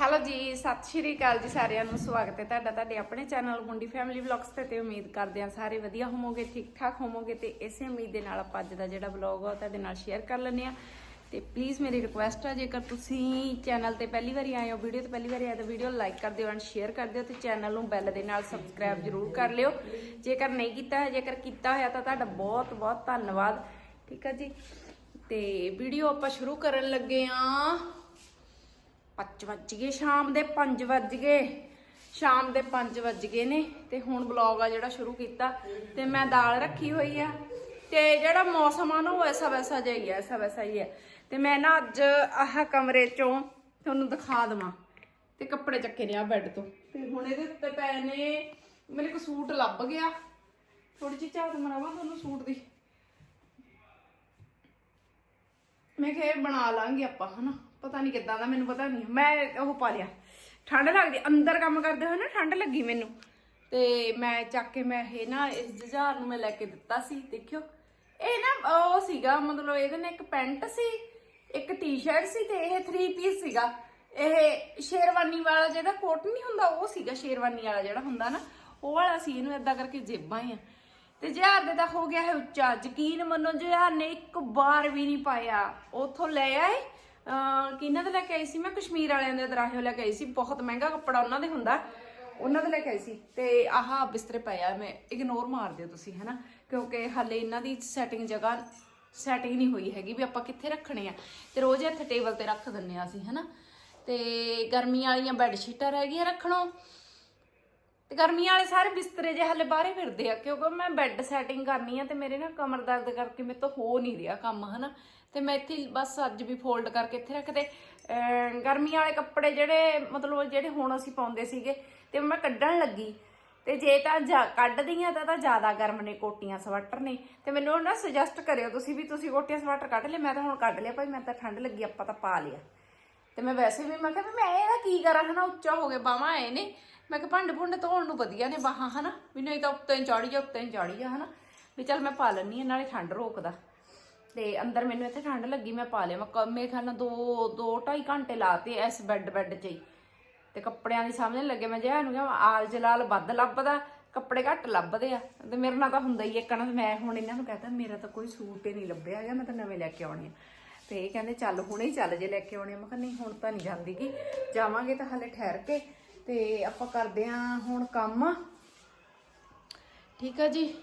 Hello ਜੀ, ਸਤਿ ਸ਼੍ਰੀ ਅਕਾਲ ਜੀ ਸਾਰਿਆਂ ਨੂੰ, ਸਵਾਗਤ ਹੈ ਤੁਹਾਡਾ ਤੁਹਾਡੇ ਆਪਣੇ ਚੈਨਲ ਮੁੰਡੀ ਫੈਮਿਲੀ ਵਲੌਗਸ ਤੇ ਤੇ ਉਮੀਦ ਕਰਦੇ ਹਾਂ ਸਾਰੇ ਵਧੀਆ ਹੋਵੋਗੇ ਠੀਕ ਠਾਕ ਹੋਵੋਗੇ ਤੇ ਇਸੇ ਉਮੀਦ ਦੇ ਨਾਲ ਆਪਾਂ ਅੱਜ ਦਾ ਜਿਹੜਾ ਵਲੌਗ ਆ ਉਹ ਤੁਹਾਡੇ ਨਾਲ ਸ਼ੇਅਰ ਕਰ ਲੈਂਦੇ ਆ ਤੇ ਪਲੀਜ਼ ਮੇਰੀ ਰਿਕੁਐਸਟ ਆ, ਜੇਕਰ ਤੁਸੀਂ ਚੈਨਲ ਤੇ ਪਹਿਲੀ ਵਾਰੀ ਆਏ ਹੋ, ਵੀਡੀਓ ਤੇ ਪਹਿਲੀ ਵਾਰੀ ਆਏ ਤਾਂ ਵੀਡੀਓ ਲਾਈਕ ਕਰ ਦਿਓ ਐਂਡ ਸ਼ੇਅਰ ਕਰ ਦਿਓ ਤੇ ਚੈਨਲ ਨੂੰ ਬੈਲ ਦੇ ਨਾਲ ਸਬਸਕ੍ਰਾਈਬ ਜਰੂਰ ਕਰ ਲਿਓ। ਜੇਕਰ ਨਹੀਂ ਕੀਤਾ ਹੈ ਜੇਕਰ ਕੀਤਾ ਹੋਇਆ ਤਾਂ ਤੁਹਾਡਾ ਬਹੁਤ ਬਹੁਤ ਧੰਨਵਾਦ, ਠੀਕ ਆ ਜੀ? ਤੇ ਵੀਡੀਓ ਆਪਾਂ ਸ਼ੁਰੂ ਕਰਨ ਲੱਗੇ ਆਂ 5 ਵੱਜ ਗਏ, ਸ਼ਾਮ ਦੇ 5 ਵੱਜ ਗਏ। ਸ਼ਾਮ ਦੇ 5 ਵੱਜ ਗਏ ਨੇ ਤੇ ਹੁਣ ਵਲੌਗ ਆ ਜਿਹੜਾ ਸ਼ੁਰੂ ਕੀਤਾ ਤੇ ਮੈਂ ਦਾਲ ਰੱਖੀ ਹੋਈ ਆ ਤੇ ਜਿਹੜਾ ਮੌਸਮ ਆ ਨਾ ਉਹ ਐਸਾ ਵੈਸਾ ਜਿਹਾ ਹੀ ਆ, ਐਸਾ ਵੈਸਾ ਹੀ ਹੈ ਤੇ ਮੈਂ ਨਾ ਅੱਜ ਆਹ ਕਮਰੇ ਚੋਂ ਤੁਹਾਨੂੰ ਦਿਖਾ ਦਵਾਂ ਤੇ ਕੱਪੜੇ ਚੱਕੇ ਨੇ ਆ ਬੈੱਡ ਤੋਂ। ਤੇ ਹੁਣ ਇਹਦੇ ਉੱਤੇ ਪਏ ਨੇ ਮੇਰੇ ਕੋ ਸੂਟ ਲੱਭ ਗਿਆ। ਥੋੜੀ ਜਿਹੀ ਝਾਤ ਮਰਾਵਾਂ ਤੁਹਾਨੂੰ ਸੂਟ ਦੀ। ਮੈਂ ਕਿਹਾ ਬਣਾ ਲਾਂਗੇ ਆਪਾਂ, ਹਨਾ? ਪਤਾ ਨਹੀਂ ਕਿੱਦਾਂ ਦਾ, ਮੈਨੂੰ ਪਤਾ ਨਹੀਂ ਮੈਂ ਉਹ ਪਾ ਲਿਆ। ਠੰਡ ਲੱਗਦੀ, ਅੰਦਰ ਕੰਮ ਕਰਦੇ ਹੋਏ ਨਾ, ਠੰਡ ਲੱਗੀ ਮੈਨੂੰ। ਤੇ ਮੈਂ ਚੱਕ ਕੇ ਮੈਂ ਇਹ ਨਾ, ਇਸ ਜੁਝਾਰ ਨੂੰ ਮੈਂ ਲੈ ਕੇ ਦਿੱਤਾ ਸੀ, ਦੇਖਿਓ। ਇਹ ਨਾ, ਉਹ ਸੀਗਾ, ਮਤਲਬ ਇਹਦੇ ਨਾਲ ਇੱਕ ਪੈਂਟ ਸੀ, ਇੱਕ ਟੀ-ਸ਼ਰਟ ਸੀ ਤੇ ਇਹ 3 ਪੀਸ ਸੀਗਾ। ਇਹ ਸ਼ੇਰਵਾਨੀ ਵਾਲਾ ਜਿਹੜਾ ਕੋਟ ਨਹੀਂ ਹੁੰਦਾ, ਉਹ ਸੀਗਾ ਸ਼ੇਰਵਾਨੀ ਵਾਲਾ ਜਿਹੜਾ ਹੁੰਦਾ ਨਾ, ਉਹ ਵਾਲਾ ਸੀ ਇਹਨੂੰ ਏਦਾਂ ਕਰਕੇ ਜੇਬਾਂ ਹੀ ਆ। ਤੇ ਜਹਾਰ ਦੇ ਤਾਂ ਹੋ ਗਿਆ ਹੈ ਉੱਚਾ। ਯਕੀਨ ਮੰਨੋ ਜਹਾਰ ਨੇ ਇੱਕ ਵਾਰ ਵੀ ਨਹੀਂ ਪਾਇਆ। ਉਥੋਂ ਲੈ ਆਏ ਕਿਹਨਾਂ ਦੇ ਲੈ ਕੇ ਆਈ ਸੀ? ਮੈਂ ਕਸ਼ਮੀਰ ਵਾਲਿਆਂ ਦੇ ਦਰਾਹੇ ਲੈ ਕੇ ਆਈ ਸੀ। ਬਹੁਤ ਮਹਿੰਗਾ ਕੱਪੜਾ ਉਹਨਾਂ ਦੇ ਹੁੰਦਾ। ਉਹਨਾਂ ਦੇ ਲੈ ਕੇ ਆਈ ਸੀ। ਤੇ ਆਹ ਬਿਸਤਰੇ ਪਏ ਆ। ਮੈਂ ਇਗਨੋਰ ਮਾਰ ਦਿਓ ਤੁਸੀਂ, ਹੈਨਾ? ਕਿਉਂਕਿ ਹਾਲੇ ਇਹਨਾਂ ਦੀ ਸੈਟਿੰਗ ਜਗ੍ਹਾ ਸੈਟਿੰਗ ਨਹੀਂ ਹੋਈ ਹੈਗੀ ਵੀ ਆਪਾਂ ਕਿੱਥੇ ਰੱਖਣੇ ਆ। ਤੇ ਰੋਜ਼ ਇੱਥੇ ਟੇਬਲ ਤੇ ਰੱਖ ਦਿੰਨੇ ਆ ਅਸੀਂ, ਹੈਨਾ? ਤੇ ਗਰਮੀਆਂ ਵਾਲੀਆਂ ਬੈੱਡ ਸ਼ੀਟਾਂ ਰਹਿ ਗਈਆਂ ਰੱਖਣੋਂ। ਤੇ ਗਰਮੀਆਂ ਵਾਲੇ ਸਾਰੇ ਬਿਸਤਰੇ ਜੇ ਹਲੇ ਬਾਹਰੇ ਫਿਰਦੇ ਆ, ਕਿਉਂਕਿ ਮੈਂ ਬੈੱਡ ਸੈਟਿੰਗ ਕਰਨੀ ਆ ਤੇ ਮੇਰੇ ਨਾ ਕਮਰ ਦਰਦ ਕਰਕੇ ਮੇਰੇ ਤੋਂ ਹੋ ਨਹੀਂ ਰਿਹਾ ਕੰਮ, ਹਨਾ। ਤੇ ਮੈਂ ਇੱਥੇ ਬਸ ਅੱਜ ਵੀ ਫੋਲਡ ਕਰਕੇ ਇੱਥੇ ਰੱਖਦੇ ਗਰਮੀ ਵਾਲੇ ਕੱਪੜੇ ਜਿਹੜੇ, ਮਤਲਬ ਜਿਹੜੇ ਹੁਣ ਅਸੀਂ ਪਾਉਂਦੇ ਸੀਗੇ, ਤੇ ਮੈਂ ਕੱਢਣ ਲੱਗੀ। ਤੇ ਜੇ ਤਾਂ ਜਾ- ਕੱਢਦੀ ਆ ਤਾਂ ਤਾਂ ਜ਼ਿਆਦਾ ਗਰਮ ਨੇ ਕੋਟੀਆਂ ਸਵੈਟਰ ਨੇ। ਤੇ ਮੈਨੂੰ ਨਾ ਸੁਜੈਸਟ ਕਰਿਓ ਤੁਸੀਂ ਵੀ, ਤੁਸੀਂ ਕੋਟੀਆਂ ਸਵੈਟਰ ਕੱਢ ਲਏ ਮੈਂ ਤਾਂ ਹੁਣ ਕੱਢ ਲਿਆ, ਭਾਈ ਮੈਂ ਤਾਂ ਠੰਡ ਲੱਗੀ, ਆਪਾਂ ਤਾਂ ਪਾ ਲਿਆ। ਤੇ ਮੈਂ ਵੈਸੇ ਵੀ ਮੈਂ ਕਿਹਾ ਵੀ ਮੈਂ ਇਹਦਾ ਕੀ ਕਰਾਂ, ਹਨਾ, ਉੱਚਾ ਹੋ ਗਿਆ ਬਾਹਾਂ ਆਏ ਨੇ। ਮੈਂ ਕਿਹਾ ਭਾਂਡੇ ਭੁੰਡੇ ਧੋਣ ਨੂੰ ਵਧੀਆ ਨੇ ਬਾਹਾਂ, ਹਨਾ? ਮੈਨੂੰ ਇਹ ਤਾਂ ਉੱਤੇ ਹੀ ਚੜੀ ਜਾ ਉੱਤੇ ਚੜੀ ਜਾ ਹਨਾ? ਵੀ ਚੱਲ ਮੈਂ ਪਾ ਲੈਣੀ ਆ ਨਾਲੇ ਠੰਡ ਰੋਕਦਾ। ਤੇ ਅੰਦਰ ਮੈਨੂੰ ਇੱਥੇ ਠੰਡ ਲੱਗੀ, ਮੈਂ ਪਾ ਲਿਆ। ਮੈਂ ਕ- ਮੇਰੇ ਖਿਆਲ ਨਾਲ 2 2 2.5 ਘੰਟੇ ਲਾਤੇ ਇਸ ਬੈੱਡ ਬੈੱਡ 'ਚ ਹੀ। ਤੇ ਕੱਪੜਿਆਂ ਦੀ ਸਮਝ ਲੱਗੇ, ਮੈਂ ਜਿਹਾ ਇਹਨੂੰ ਕਿਹਾ, ਆਲ ਜਲਾਲ ਵੱਧ ਲੱਭਦਾ, ਕੱਪੜੇ ਘੱਟ ਲੱਭਦੇ ਆ। ਤੇ ਮੇਰੇ ਨਾਲ ਤਾਂ ਹੁੰਦਾ ਹੀ ਇੱਕ ਨਾ ਮੈਂ ਹੁਣ ਇਹਨਾਂ ਨੂੰ ਕਹਤਾ, ਮੇਰਾ ਤਾਂ ਕੋਈ ਸੂਟ ਹੀ ਨਹੀਂ ਲੱਭਿਆ ਹੈਗਾ, ਮੈਂ ਤਾਂ ਨਵੇਂ ਲੈ ਕੇ ਆਉਣੇ ਆ। ਤੇ ਇਹ ਕਹਿੰਦੇ, ਚੱਲ ਹੁਣੇ ਹੀ ਚੱਲ ਜੇ ਲੈ ਕੇ ਆਉਣੇ ਆ। ਮੈਂ ਕਿਹਾ, ਨਹੀਂ, ਹੁਣ ਤਾਂ ਨਹੀਂ ਜਾਂਦੀ ਕਿ ਜਾਵਾਂਗੇ ਤਾਂ ਹਲੇ ਠਹਿਰ ਕੇ। ਤੇ ਆਪਾਂ ਕਰਦੇ ਆ ਹੁਣ ਕੰਮ। ਠੀਕ ਆ ਜੀ।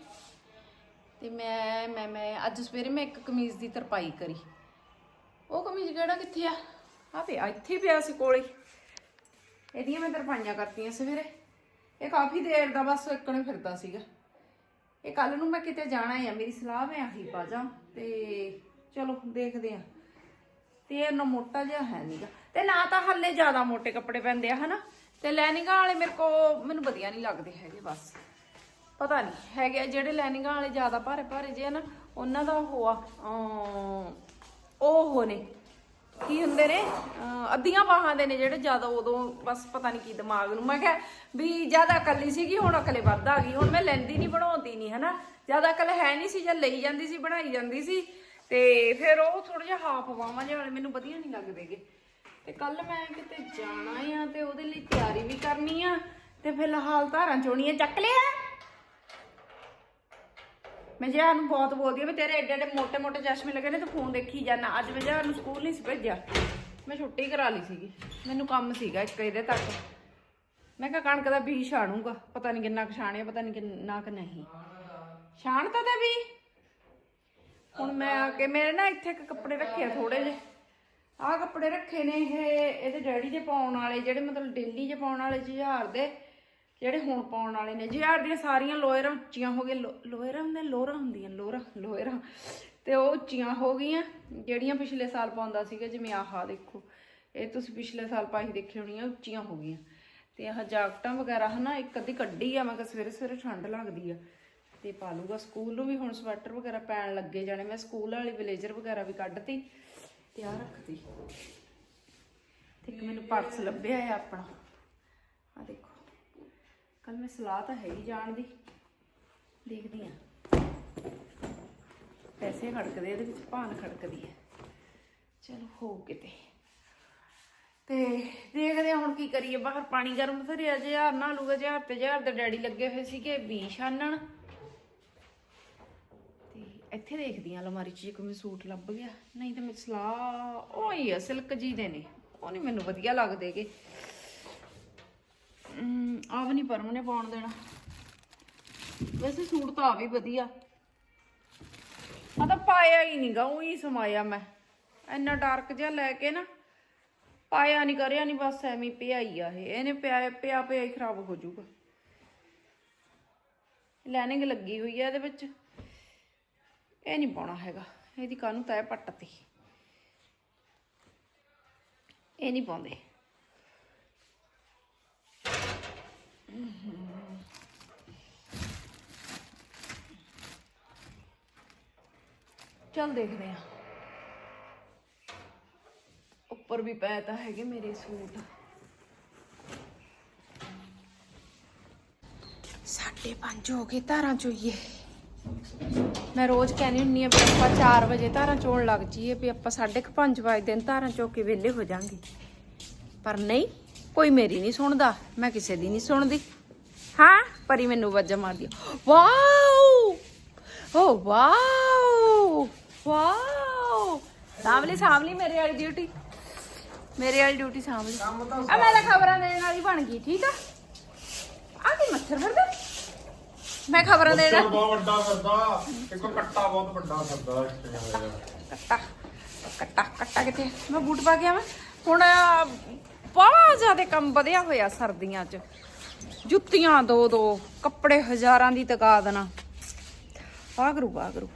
ਤੇ ਮੈਂ ਮੈਂ ਮੈਂ ਅੱਜ ਸਵੇਰੇ ਮੈਂ ਇੱਕ ਕਮੀਜ਼ ਦੀ ਤਰਪਾਈ ਕਰੀ। ਉਹ ਕਮੀਜ਼ ਕਿਹੜਾ, ਕਿੱਥੇ ਆ? ਆ ਪਿਆ ਇੱਥੇ ਪਿਆ ਸੀ ਕੋਲੇ। ਹੀ। ਇਹਦੀਆਂ ਮੈਂ ਤਰਪਾਈਆਂ ਕਰਤੀਆਂ ਸਵੇਰੇ। ਇਹ ਕਾਫੀ ਦੇਰ ਦਾ ਬਸ ਇੱਕਣੇ ਫਿਰਦਾ ਸੀਗਾ। ਇਹ ਕੱਲ ਨੂੰ ਮੈਂ ਕਿਤੇ ਜਾਣਾ ਹੈ ਮੇਰੀ ਸਲਾਹ ਮੈਂ ਆਹੀ ਪਾ ਜਾ ਤੇ ਚਲੋ ਦੇਖਦੇ ਆ। ਤੇ ਇਹ ਨਾ ਮੋਟਾ ਜਿਹਾ ਹੈ ਨੀਗਾ। ਤੇ ਨਾ ਤਾਂ ਹੱਲੇ ਜ਼ਿਆਦਾ ਮੋਟੇ ਕੱਪੜੇ ਪੈਂਦੇ ਆ, ਹਨਾ? ਤੇ ਲੈਨਿੰਗਾਂ ਵਾਲੇ ਮੇਰੇ ਕੋ ਮੈਨੂੰ ਵਧੀਆ ਨਹੀਂ ਲੱਗਦੇ ਹੈਗੇ ਬਸ। ਪਤਾ ਨਹੀਂ ਹੈਗੇ ਆ ਜਿਹੜੇ ਲੈਨਿੰਗਾਂ ਵਾਲੇ ਜ਼ਿਆਦਾ ਭਾਰੇ ਭਾਰੇ ਜੇ ਆ ਨਾ ਉਹਨਾਂ ਦਾ ਉਹ ਆ ਅਮ, ਉਹ ਹੋ ਨੇ। ਕੀ ਹੁੰਦੇ ਨੇ? ਅਮ, ਅੱਧੀਆਂ ਬਾਹਾਂ ਦੇ ਨੇ ਜਿਹੜੇ ਜ਼ਿਆਦਾ ਉਦੋਂ ਬਸ ਪਤਾ ਨਹੀਂ ਕੀ ਦਿਮਾਗ ਨੂੰ। ਮੈਂ ਕਿਹਾ ਵੀ ਜ਼ਿਆਦਾ ਇਕੱਲੀ ਸੀਗੀ ਹੁਣ ਅਕਲੇ ਵੱਧ ਆ ਗਈ। ਹੁਣ ਮੈਂ ਲੈਂਦੀ ਨਹੀਂ ਬਣਾਉਂਦੀ ਨਹੀਂ ਹਨਾ? ਜ਼ਿਆਦਾ ਅਕਲ ਹੈ ਨਹੀਂ ਸੀ ਜਾਂ ਲਈ ਜਾਂਦੀ ਸੀ ਬਣਾਈ ਜਾਂਦੀ ਸੀ। ਤੇ ਫਿਰ ਉਹ ਥੋੜਾ ਜਿਹਾ ਹਾਫ ਬਾਹਾਂ ਜਿਹੇ ਵਾਲੇ ਮੈਨੂੰ ਵਧੀਆ ਨਹੀਂ ਲੱਗਦੇਗੇ ਤੇ ਕੱਲ ਮੈਂ ਕਿਤੇ ਜਾਣਾ ਆ ਤੇ ਉਹਦੇ ਲਈ ਤਿਆਰੀ ਵੀ ਕਰਨੀ ਆ ਤੇ ਫਿਲਹਾਲ ਧਾਰਾਂ ਚੋਣੀਆਂ ਚੱਕ ਲਿਆ। ਮੈਂ ਜਿਆ ਨੂੰ ਬਹੁਤ ਬੋਲਦੀ ਆ ਵੀ ਤੇਰੇ ਐਡੇ ਐਡੇ ਮੋٹے ਮੋٹے ਚਸ਼ਮੇ ਲੱਗੇ ਨੇ, ਤੂੰ ਫੋਨ ਦੇਖੀ ਜਾਣਾ ਅੱਜ ਮੈਂ ਜਿਆ ਨੂੰ ਸਕੂਲ ਨਹੀਂ ਸੀ ਭੇਜਿਆ। ਮੈਂ ਛੁੱਟੀ ਕਰਾ ਲਈ ਸੀਗੀ। ਮੈਨੂੰ ਕੰਮ ਸੀਗਾ ਇੱਕ ਇਹਦੇ ਤੱਕ। ਮੈਂ ਕਿਹਾ ਕਣਕ ਦਾ ਬੀਜ ਛਾਣੂਗਾ। ਪਤਾ ਨਹੀਂ ਕਿੰਨਾ ਕੁ ਛਾਣਿਆ, ਪਤਾ ਨਹੀਂ ਕਿੰਨਾ ਕੁ ਨਹੀਂ। ਛਾਣਤਾ ਤਾਂ ਵੀ ਹੁਣ ਮੈਂ ਆ ਕੇ ਮੇਰੇ ਨਾ ਇੱਥੇ ਇੱਕ ਕੱਪੜੇ ਰੱਖੇ ਥੋੜੇ ਜਿਹੇ। ਆਹ ਕੱਪੜੇ ਰੱਖੇ ਨੇ ਇਹ, ਇਹਦੇ ਡੈਡੀ ਦੇ ਪਾਉਣ ਵਾਲੇ, ਜਿਹੜੇ ਮਤਲਬ ਡੇਲੀ ਜੇ ਪਾਉਣ ਵਾਲੇ ਜੁਝਾਰ ਦੇ, ਜਿਹੜੇ ਹੁਣ ਪਾਉਣ ਵਾਲੇ ਨੇ। ਜੁਝਾਰ ਦੀਆਂ ਸਾਰੀਆਂ ਲੋਇਰਾਂ ਉੱਚੀਆਂ ਹੋ ਗਈਆਂ। ਲੋਇਰਾਂ ਲੋਅਰਾਂ ਹੁੰਦੀਆਂ ਲੋਅਰਾਂ ਹੁੰਦੀਆਂ ਲੋਅਰਾਂ ਲੋਇਰਾਂ। ਤੇ ਉਹ ਉੱਚੀਆਂ ਹੋ ਗਈਆਂ, ਜਿਹੜੀਆਂ ਪਿਛਲੇ ਸਾਲ ਪਾਉਂਦਾ ਸੀਗਾ, ਜਿਵੇਂ ਆਹ ਦੇਖੋ। ਇਹ ਤੁਸੀਂ ਪਿਛਲੇ ਸਾਲ ਪਾਈ ਦੇਖੀ ਹੋਣੀ ਆ, ਉੱਚੀਆਂ ਹੋ ਗਈਆਂ। ਤੇ ਆਹ ਜਾਕਟਾਂ ਵਗੈਰਾ, ਹਨਾ, ਇੱਕ ਅੱਧੀ ਕੱਢੀ ਆ, ਮੈਂ ਕਿਹਾ ਸਵੇਰੇ ਸਵੇਰੇ ਠੰਡ ਲੱਗਦੀ ਆ। ਤੇ ਪਾ ਲੂਗਾ ਸਕੂਲ ਨੂੰ ਵੀ ਹੁਣ ਸਵੈਟਰ ਵਗੈਰਾ ਪੈਣ ਲੱਗੇ ਜਾਣੇ। ਮੈਂ ਸਕੂਲ ਵਾਲੀ ਬਲੇਜ਼ਰ ਵਗੈਰਾ ਵੀ ਕੱਢਤੀ। ਤੇ ਆ ਰੱਖਤੀ ਤੇ ਇੱਕ ਮੈਨੂੰ ਪਰਸ ਲੱਭਿਆ ਆ ਆਪਣਾ। ਆ ਦੇਖੋ। ਕੱਲ ਮੈਂ ਸਲਾਹ ਤਾਂ ਹੈ ਹੀ ਜਾਣ ਦੀ। ਦੇਖਦੀ ਆ ਪੈਸੇ ਖੜਕਦੇ ਇਹਦੇ ਵਿੱਚ ਭਾਨ ਖੜਕਦੀ ਹੈ ਚਲੋ, ਹੋ ਕਿਤੇ। ਤੇ ਦੇਖਦੇ ਹਾਂ ਹੁਣ ਕੀ ਕਰੀਏ। ਬਾਹਰ ਪਾਣੀ ਗਰਮ ਧਰਿਆ ਜਿਹਾ ਨਾ ਲੂਗਾ ਜਿਹਾ ਤੇ ਜਿਹਾ ਤੇ ਡੈਡੀ ਲੱਗੇ ਹੋਏ ਸੀਗੇ ਬੀ ਛਾਨਣ। ਇੱਥੇ ਦੇਖਦੀ ਆ, ਅਲਮਾਰੀ 'ਚ ਜੇ ਕੋਈ ਸੂਟ ਲੱਭ ਗਿਆ। ਨਹੀਂ ਤਾਂ ਮੈਂ ਸਲਾਹ ਉਹ ਹੀ ਆ, ਸਿਲਕ ਜੀ ਦੇ ਨੇ। ਉਹ ਨਹੀਂ ਮੈਨੂੰ ਵਧੀਆ ਲੱਗਦੇਗੇ ਆ ਵੀ ਨਹੀਂ ਪਰਮ ਨੇ ਪਾਉਣ ਦੇਣਾ। ਵੈਸੇ ਸੂਟ ਤਾਂ ਆ ਵੀ ਵਧੀਆ। ਆ ਤਾਂ ਪਾਇਆ ਹੀ ਨਹੀਂਗਾ ਉਹੀ ਸਮਾਇਆ ਮੈਂ। ਇੰਨਾ ਡਾਰਕ ਜਿਹਾ ਲੈ ਕੇ ਨਾ, ਪਾਇਆ ਨਹੀਂ ਕਰਿਆ ਨਹੀਂ ਬਸ ਐਵੇਂ ਪਿਆ ਹੀ ਆ ਇਹ। ਇਹਨੇ ਪਿਆ ਪਿਆ ਪਿਆ ਹੀ ਖਰਾਬ ਹੋ ਜਾਊਗਾ। ਲਾਈਨਿੰਗ ਲੱਗੀ ਹੋਈ ਆ ਇਹਦੇ ਵਿੱਚ। ਇਹ ਨਹੀਂ ਪਾਉਣਾ ਹੈਗਾ। ਇਹਦੀ ਕਾਹਨੂੰ ਤੈ ਪੱਟ ਤੇ ਇਹ ਨਹੀਂ ਪਾਉਂਦੇ। ਚੱਲ ਦੇਖਦੇ ਆ ਉੱਪਰ ਵੀ ਪੈ ਤਾਂ ਹੈਗੇ ਮੇਰੇ ਸੂਟ। ਸਾਢੇ ਪੰਜ ਹੋ ਗਏ, ਧਾਰਾਂ ਚੋਈਏ। ਮੈਂ ਰੋਜ਼ ਕਹਿੰਦੀ ਹੁੰਨੀ ਆ ਵੀ ਆਪਾਂ 4 ਵਜੇ ਧਾਰਾਂ ਚੋਣ ਲੱਗ ਜਾਈਏ ਵੀ ਆਪਾਂ ਸਾਢੇ ਕੁ ਪੰਜ ਵਜੇ ਦਿਨ ਧਾਰਾਂ ਚੋ ਕੇ ਵਿਹਲੇ ਹੋ ਜਾਾਂਗੇ। ਪਰ ਨਹੀਂ ਕੋਈ ਮੇਰੀ ਨਹੀਂ ਸੁਣਦਾ ਮੈਂ ਕਿਸੇ ਦੀ ਨਹੀਂ ਸੁਣਦੀ। ਹਾਂ ਪਰੀ ਮੈਨੂੰ ਵੱਜਾ ਮਾਰਦੀ। ਵਾਓ! Oh wow! ਵਾਓ! ਸਾਂਭਲੀ ਸਾਂਭਲੀ ਮੇਰੇ ਵਾਲੀ ਡਿਊਟੀ ਮੇਰੇ ਵਾਲੀ ਡਿਊਟੀ ਸਾਂਭਲੀ ਆ ਮੈਂ ਤਾਂ ਖਬਰਾਂ ਦੇਣ ਵਾਲੀ ਬਣ ਗਈ ਠੀਕ ਆ? ਆ ਕੀ ਮੱਛਰ ਫਿਰਦਾ ਮੈਂ ਖਬਰਾਂ ਦੇਣ। ਮੱਛਰ ਬਹੁਤ ਵੱਡਾ ਫਿਰਦਾ। ਇੱਕ ਕੱਟਾ ਬਹੁਤ ਵੱਡਾ ਫਿਰਦਾ ਇੱਥੇ ਹੋਇਆ। ਕੱਟਾ ਕੱਟਾ ਕੱਟਾ ਆ? ਮੈਂ ਬੂਟ ਪਾ ਕੇ ਆਵਾਂ। ਹੁਣ ਬੜਾ ਜ਼ਿਆਦਾ ਕੰਮ ਵਧਿਆ ਹੋਇਆ ਸਰਦੀਆਂ 'ਚ। ਜੁੱਤੀਆਂ ਦੋ ਦੋ ਕੱਪੜੇ ਹਜ਼ਾਰਾਂ ਦੀ ਤਕਾਦ ਨਾ ਵਾਗਰੂ ਵਾਗਰੂ।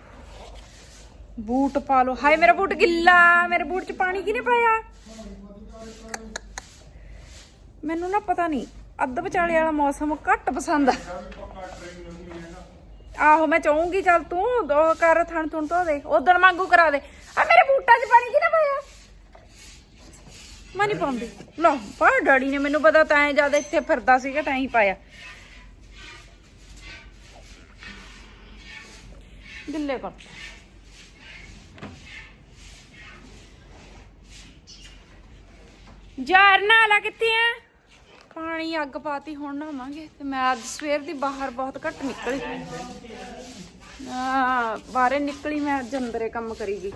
ਬੂਟ ਪਾ ਲਓ। ਹਾਏ ਮੇਰਾ ਬੂਟ ਗਿੱਲਾ। ਮੇਰੇ ਬੂਟ 'ਚ ਪਾਣੀ ਕਿਹਨੇ ਪਾਇਆ? ਮੈਨੂੰ ਨਾ ਪਤਾ ਨਹੀਂ। ਅੱਧ ਵਿਚਾਲੇ ਵਾਲਾ ਮੌਸਮ ਘੱਟ ਪਸੰਦ ਆ। ਆਹੋ, ਮੈਂ ਚਾਹੂੰਗੀ ਚੱਲ ਤੂੰ ਦੋ ਕਰ, ਥਣ ਥਣ ਧੋ ਦੇ ਉਦੋਂ ਵਾਂਗੂ ਕਰਾ ਦੇ। ਆ ਮੇਰੇ ਬੂਟਾਂ 'ਚ ਪਾਣੀ ਕਿਹਨੇ ਪਾਇਆ? ਮੈਂ ਨਹੀਂ ਪਾਉਂਦੀ। ਲੋ ਪਰ ਡੈਡੀ ਨੇ ਮੈਨੂੰ ਪਤਾ ਤਾਂ ਐ ਇੱਥੇ ਫਿਰਦਾ ਸੀਗਾ ਤਾਂ ਹੀ ਪਾਇਆ। ਗਿੱਲੇ ਕਰ। ਯਾਰ ਨਾਲਾ ਕਿੱਥੇ ਆ? ਪਾਣੀ ਅੱਗ ਪਾਤੀ, ਹੁਣ ਨਹਾਵਾਂਗੇ। ਤੇ ਮੈਂ ਅੱਜ ਸਵੇਰ ਦੀ ਬਾਹਰ ਬਹੁਤ ਘੱਟ ਨਿਕਲੀ। ਆ ਬਾਹਰੇ ਨਿਕਲੀ ਮੈਂ, ਅੱਜ ਅੰਦਰੇ ਕੰਮ ਕਰੀ ਗਈ।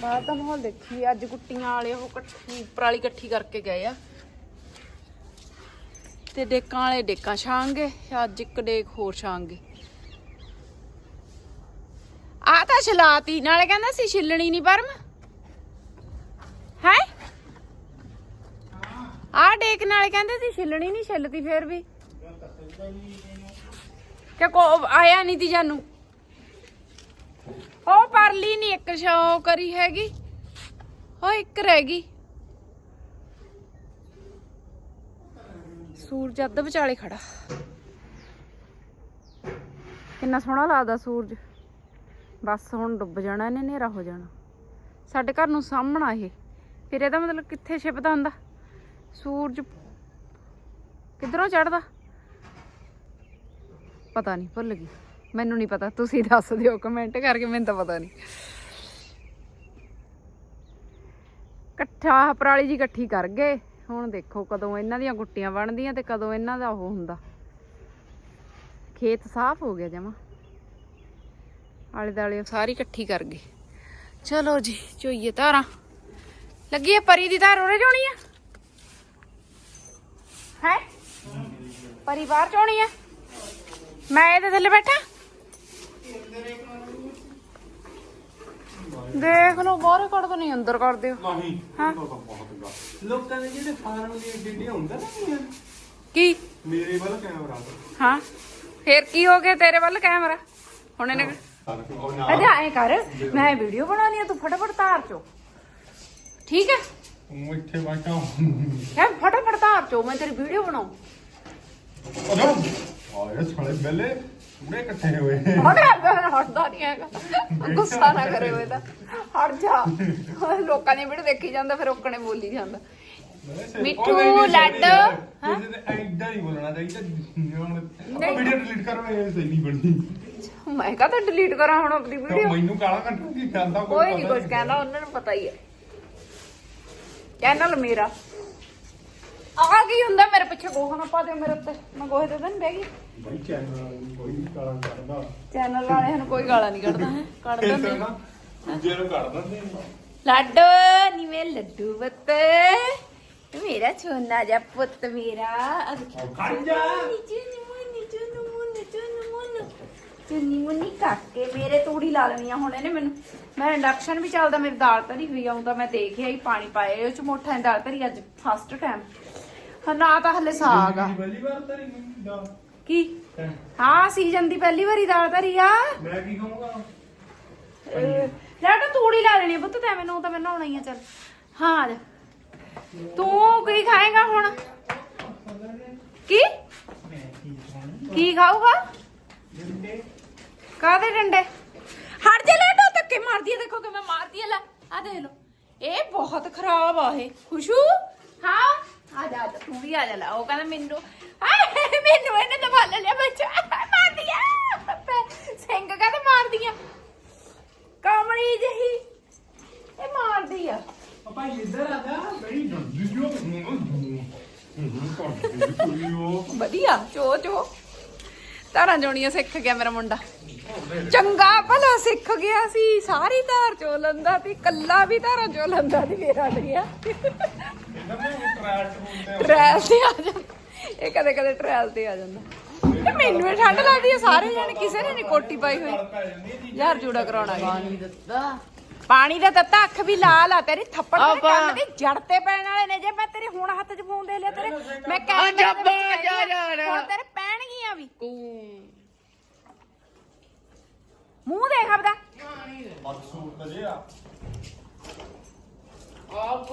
ਬਾਹਰ ਦਾ ਮਾਹੌਲ ਦੇਖੀ, ਅੱਜ ਗੁੱਟੀਆਂ ਵਾਲੇ ਉਹ ਇਕੱਠੀ ਪਰਾਲੀ ਇਕੱਠੀ ਕਰਕੇ ਗਏ ਆ। ਤੇ ਡੇਕਾਂ ਵਾਲੇ ਡੇਕਾਂ ਛਾਂਗੇ, ਅੱਜ ਇੱਕ ਡੇਕ ਹੋਰ ਛਾਂਗੇ। ਆ ਤਾਂ ਛਲਾਤੀ, ਨਾਲੇ ਕਹਿੰਦਾ ਸੀ ਛਿੱਲਣੀ ਨਹੀਂ ਪਰਮ। ਹੈ? ਆ ਡੇਕ ਨਾਲ ਕਹਿੰਦੇ ਸੀ ਛਿੱਲਣੀ ਨਹੀਂ ਛਿੱਲਦੀ ਫੇਰ ਵੀ। ਕਿ ਕੋ ਆਇਆ ਨਹੀਂ ਤੀ ਜਾਨੂੰ। ਉਹ ਪਰਲੀ ਨਹੀਂ ਇੱਕ ਸ਼ੋ ਕਰੀ ਹੈਗੀ। ਉਹ ਇੱਕ ਰਹਿ ਗਈ। ਸੂਰਜ ਅੱਧ ਵਿਚਾਲੇ ਖੜਾ। ਕਿੰਨਾ ਸੋਹਣਾ ਲੱਗਦਾ ਸੂਰਜ। ਬਸ ਹੁਣ ਡੁੱਬ ਜਾਣਾ, ਇਹਨੇ ਹਨੇਰਾ ਹੋ ਜਾਣਾ। ਸਾਡੇ ਘਰ ਨੂੰ ਸਾਹਮਣਾ ਇਹ। ਫਿਰ ਇਹਦਾ ਮਤਲਬ ਕਿੱਥੇ ਛਿਪਦਾ ਹੁੰਦਾ? ਸੂਰਜ ਕਿੱਧਰੋਂ ਚੜਦਾ ਪਤਾ ਨਹੀਂ, ਭੁੱਲ ਗਈ। ਮੈਨੂੰ ਨਹੀਂ ਪਤਾ, ਤੁਸੀਂ ਦੱਸ ਦਿਓ ਕਮੈਂਟ ਕਰਕੇ, ਮੈਨੂੰ ਤਾਂ ਪਤਾ ਨਹੀਂ। ਇਕੱਠਾ ਪਰਾਲੀ ਜੀ ਇਕੱਠੀ ਕਰ ਗਏ। ਹੁਣ ਦੇਖੋ ਕਦੋਂ ਇਹਨਾਂ ਦੀਆਂ ਗੁੱਟੀਆਂ ਬਣਦੀਆਂ ਤੇ ਕਦੋਂ ਇਹਨਾਂ ਦਾ ਉਹ ਹੁੰਦਾ। ਖੇਤ ਸਾਫ਼ ਹੋ ਗਿਆ ਜਮਾ। ਆਲੇ ਦਾਲੇ ਸਾਰੀ ਇਕੱਠੀ ਕਰ ਗਏ। ਚਲੋ ਜੀ, ਚੋਈਏ ਧਾਰਾਂ। ਲੱਗੀ ਹੈ ਪਰੀ ਦੀ ਧਾਰ, ਉਰੇ ਜਾਣੀ ਆ? ਹੈ? ਪਰਿਵਾਰ ਚੋਣੀ ਆ? ਮੈਂ ਇਹਦੇ ਥੱਲੇ ਬੈਠਾ? ਦੇਖ ਲਓ ਬਾਹਰ ਕੱਢ ਦੋ ਨਹੀਂ ਅੰਦਰ ਕਰ ਦਿਓ। ਨਹੀਂ ਹਾਂ। ਉਹ ਤਾਂ ਬਹੁਤ ਗਾ ਲੋਕਾਂ ਦੇ ਜਿਹੜੇ ਫਾਰਮ ਦੀਆਂ ਡਿੱਡੀਆਂ ਹੁੰਦਾ ਨਾ ਗੀਆਂ, ਕੀ? ਮੇਰੇ ਵੱਲ ਕੈਮਰਾ ਹਾਂ। ਫੇਰ ਕੀ ਹੋ ਗਿਆ ਤੇਰੇ ਵੱਲ ਕੈਮਰਾ? ਹੁਣ ਇਹਨੇ ਅਜਾ ਐ ਕਰ ਮੈਂ ਵੀਡੀਓ ਬਣਾਉਣੀ ਆ ਤੂੰ ਫਟਾਫਟ ਤਾਰ ਚੋ। ਠੀਕ ਹੈ? ਉਹ ਇੱਥੇ ਬੈਠਾ ਹੈ। ਫਟਾਫਟ ਤਾਰ ਚੋ ਮੈਂ ਤੇਰੀ ਵੀਡੀਓ ਬਣਾਉ। ਅਦੋਂ ਆਏ ਸਾਲੇ ਬੈਲੇ ਪੂਰੇ ਇਕੱਠੇ ਹੋਏ। ਹਟ ਹਟਦਾ ਨਹੀਂ ਹੈਗਾ। ਗੁੱਸਾ ਨਾ ਕਰੇ ਹੋਏ ਤਾਂ। ਹਟ ਜਾ। ਲੋਕਾਂ ਨੇ ਵੀਡੀਓ ਦੇਖੀ ਜਾਂਦਾ ਫਿਰ ਓਕਣੇ ਬੋਲੀ ਜਾਂਦਾ। ਮਿੱਠੂ, ਲੱਡ, ਹਾਂ? ਹਾਂ? ਤੇ ਐਡਾ ਨਹੀਂ ਬੋਲਣਾ ਚਾਹੀਦਾ ਹੁਣ। ਆਪਾਂ ਵੀਡੀਓ ਡਿਲੀਟ ਕਰੋ ਇਹ ਸਹੀ ਨਹੀਂ ਬਣੀ ਮੈਂ ਕਹਾਂ ਤਾਂ ਡਿਲੀਟ ਕਰਾਂ ਹੁਣ ਆਪਣੀ ਤਾਂ ਵੀਡੀਓ ਮੈਨੂੰ ਕਾਲਾ ਘੰਟਾ ਕੀ ਕਰਦਾ ਕੋਈ ਨਹੀਂ ਕੁਝ ਕਹਿੰਦਾ ਉਹਨਾਂ ਨੂੰ ਪਤਾ ਹੀ ਹੈ। ਚੈਨਲ ਮੇਰਾ ਆ। ਕੀ ਹੁੰਦਾ? ਮੇਰੇ ਪਿੱਛੇ ਗੋਹਾ ਨਾ ਪਾ ਦਿਓ ਮੇਰੇ ਉੱਤੇ। ਮੈਂ ਗੋਹੇ ਤਾਂ ਨਹੀਂ ਬਹਿ ਗਈ। ਬਾਈ ਚੈਨਲ ਕੋਈ ਨਹੀਂ ਕਾਲਾਂ ਕਰਦਾ ਚੈਨਲ ਵਾਲਿਆਂ ਨੂੰ ਕੋਈ ਗਾਲਾਂ ਨਹੀਂ ਕੱਢਦਾ ਹੈ? ਕੱਢ ਦਿੰਦੇ ਨਾ। ਦੂਜੇ ਨੂੰ ਕੱਢ ਦਿੰਦੇ ਨੇ। ਲੱਡੂ ਨੀ ਮੇ ਲੱਡੂ ਬੱਤ ਮੇਰਾ ਛੋਨਾ ਜਿਹਾ ਪੁੱਤ ਮੇਰਾ। ਖੜ ਜਾ। ਚੁੰਨੀ ਮੁੰਨੀ ਚੁੰਨੀ ਮੁੰਨੀ ਕਾਕੇ ਮੇਰੇ ਤੂੜੀ ਲਾ ਲੈਣੀਆਂ ਹੁਣ ਇਹਨੇ ਮੈਨੂੰ। ਮੈਂ ਇੰਡਕਸ਼ਨ ਵੀ ਚੱਲਦਾ ਮੇਰੀ ਦਾਲ ਧਰੀ ਹੋਈ ਆਉਂਦਾ ਮੈਂ ਦੇਖਿਆ ਹੀ ਪਾਣੀ ਪਾਏ ਉਹ ਚ ਮੋਠਾ ਦਾਲ ਧਰੀ ਅੱਜ ਫਸਟ ਟਾਈਮ ਹਾਂ ਨਾ ਤਾਂ ਹਲੇ ਸਾਗ ਆ। ਪਹਿਲੀ ਵਾਰ ਕੀ? ਹਾਂ? ਸੀਜ਼ਨ ਦੀ ਪਹਿਲੀ ਵਾਰੀ ਦਾਲ ਧਰੀ ਆ। ਮੈਂ ਕੀ ਕਹੂੰਗਾ? ਲੈ ਤਾਂ ਤੂੜੀ ਲਾ ਲੈਣੀ ਪੁੱਤ ਤੇ ਮੈਨੂੰ ਤਾਂ ਮੈਂ ਨਹਾਉਣਾ ਹੀ ਆ ਚੱਲ। ਹਾਂ ਆ ਜਾ। ਤੂੰ ਕੀ ਖਾਏਗਾ ਹੁਣ? ਕੀ? ਕੀ ਖਾਊਗਾ? ਕਾਦੇ ਡੰਡੇ? ਹਟ ਜਾ ਲੈ ਤੋ ਧੱਕੇ ਮਾਰਦੀ ਆ ਦੇਖੋ ਕਿਵੇਂ ਮਾਰਦੀ ਆ ਲੈ। ਆ ਦੇਖ ਲੋ ਇਹ ਬਹੁਤ ਖਰਾਬ ਆ ਇਹ। ਖੁਸ਼ੂ? ਹਾਂ? ਆ ਜਾ ਆ ਜਾ ਤੂੰ ਵੀ ਆ ਜਾ ਲੈ। ਉਹ ਕਹਿੰਦਾ ਮੈਨੂੰ ਹਾਏ ਮੈਨੂੰ ਇਹਨੇ ਦਬਾ ਲਿਆ ਬੱਚਾ। ਮਾਰਦੀ ਆ। ਸਿੰਘ ਕਹਿੰਦਾ ਮਾਰਦੀ ਆ। ਕਾਮੜੀ ਜਹੀ। ਇਹ ਮਾਰਦੀ ਆ। ਪਾਪਾ ਇੱਧਰ ਆ ਜਾ। ਬੜੀ ਡੰਡੀ ਜੋ ਵਧੀਆ ਚੋ ਚੋ। ਤਾਰਾਂ ਜੋਣੀਆਂ ਸਿੱਖ ਗਿਆ ਮੇਰਾ ਮੁੰਡਾ। ਚੰਗਾ ਭਲਾ ਸਿੱਖ ਗਿਆ ਸੀ ਸਾਰੀ ਧਾਰ ਚੋ ਲੰਦਾ ਸੀ ਕੱਲਾ ਵੀ ਧਾਰਾਂ ਚੋ ਲੰਦਾ ਸੀ ਮੇਰਾ ਗਿਆ ਇਹਨਾਂ ਨੂੰ ਟਰੈਟ ਹੁੰਦੇ ਟ੍ਰੈਲ ਤੇ ਆ ਜਾਂਦਾ। ਇਹ ਕਦੇ ਕਦੇ ਟ੍ਰੈਲ ਤੇ ਆ ਜਾਂਦਾ। ਤੇ ਮੈਨੂੰ ਇਹ ਠੰਡ ਲੱਗਦੀ ਹੈ ਸਾਰੇ ਜਣੇ ਕਿਸੇ ਨੇ ਨਹੀਂ ਕੋਟੀ ਪਾਈ ਹੋਈ। ਯਾਰ ਜੂੜਾ ਕਰਾਉਣਾ ਪਾਣੀ ਦਿੱਤਾ। ਪਾਣੀ ਦਾ ਦਿੱਤਾ ਅੱਖ ਵੀ ਲਾਲ ਆ ਤੇਰੀ ਥੱਪੜ ਆਪਾਂ- ਕੰਨ ਦੀ ਜੜ ਤੇ ਪੈਣ ਵਾਲੇ ਨੇ ਜੇ ਮੈਂ ਤੇਰੀ ਹੁਣ ਹੱਥ 'ਚ ਫੋਨ ਦੇ ਲਿਆ ਤੇਰੇ। ਮੈਂ ਬਾ ਜਾ ਜਾ ਹੁਣ ਤੇਰੇ ਪੈਣਗੀਆਂ ਵੀ। ਕੂ। ਮੂੰਹ ਦੇਖ ਆਪਦਾ। ਆਪ